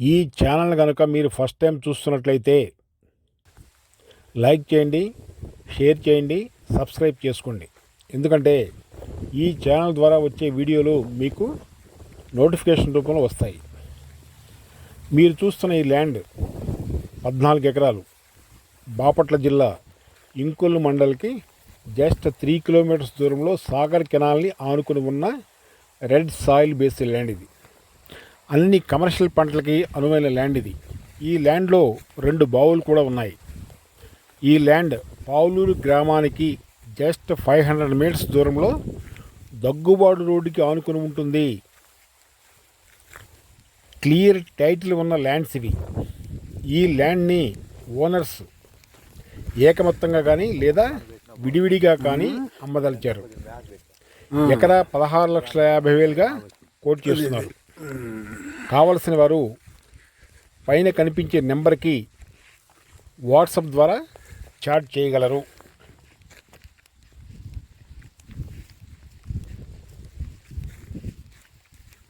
ఈ ఛానల్ కనుక మీరు ఫస్ట్ టైం చూస్తున్నట్లయితే లైక్ చేయండి షేర్ చేయండి సబ్స్క్రైబ్ చేసుకోండి. ఎందుకంటే ఈ ఛానల్ ద్వారా వచ్చే వీడియోలు మీకు నోటిఫికేషన్ రూపంలో వస్తాయి. మీరు చూస్తున్న ఈ ల్యాండ్ పద్నాలుగు ఎకరాలు. బాపట్ల జిల్లా ఇంకొల్లు మండలికి జస్ట్ త్రీ కిలోమీటర్స్ దూరంలో సాగర్ కెనాల్ని ఆనుకుని ఉన్న రెడ్ సాయిల్ బేస్డ్ ల్యాండ్ ఇది. అన్ని కమర్షియల్ పంటలకి అనువైన ల్యాండ్ ఇది. ఈ ల్యాండ్లో రెండు బావులు కూడా ఉన్నాయి. ఈ ల్యాండ్ పావులూరు గ్రామానికి జస్ట్ ఫైవ్ హండ్రెడ్ మీటర్స్ దూరంలో దగ్గుబాటు రోడ్డుకి ఆనుకుని ఉంటుంది. క్లియర్ టైటిల్ ఉన్న ల్యాండ్స్ ఇవి. ఈ ల్యాండ్ని ఓనర్స్ ఏకమొత్తంగా కానీ లేదా విడివిడిగా కానీ అమ్మదలిచారు. ఎకరా పదహారు లక్షల యాభై వేలుగా కోట్ చేస్తున్నారు. కావలసిన వారు పైన కనిపించే నెంబర్కి వాట్సాప్ ద్వారా చాట్ చేయగలరు.